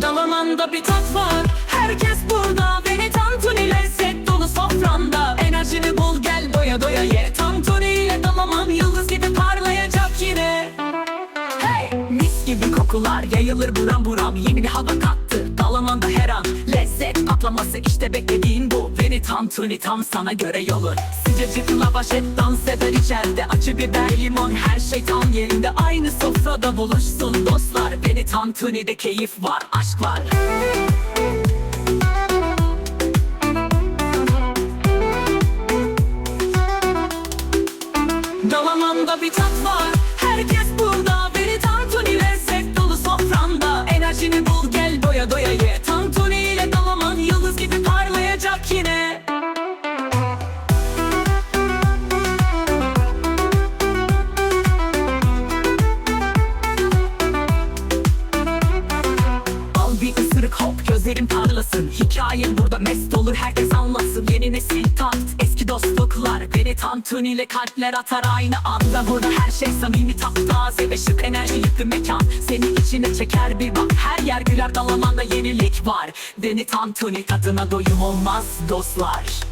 Dalamanda bir tat var. Herkes burada. Beni tantuni lezzet dolu sofranda. Enerjini bul gel doya doya ye. Tantuni ile dalaman yıldız gibi parlayacak yine. Hey! Mis gibi kokular yayılır buram buram. Yeni bir hava kattı Dalamanda her an. Lezzet patlaması işte beklediğin bu. Beni tantuni tam sana göre yolun Sıcacık lavaş et dans eder içeride. Acı biber limon her şey tam yerinde. Aynı sofrada buluşsun dostlar Beni tantuni'de keyif var aşk var. Dalaman'da bir tat var Herkes burada hop gözlerin parlasın. Hikayen burada mest olur herkes anlasın. Yeni nesil tat eski dostluklar. Beni tantuniyle kalpler atar aynı anda Burada her şey samimi taptaze ve şık enerji yüklü mekan. Seni içine çeker bir bak. Her yer güler dalamanda yenilik var. Beni tantuni tadına doyum olmaz dostlar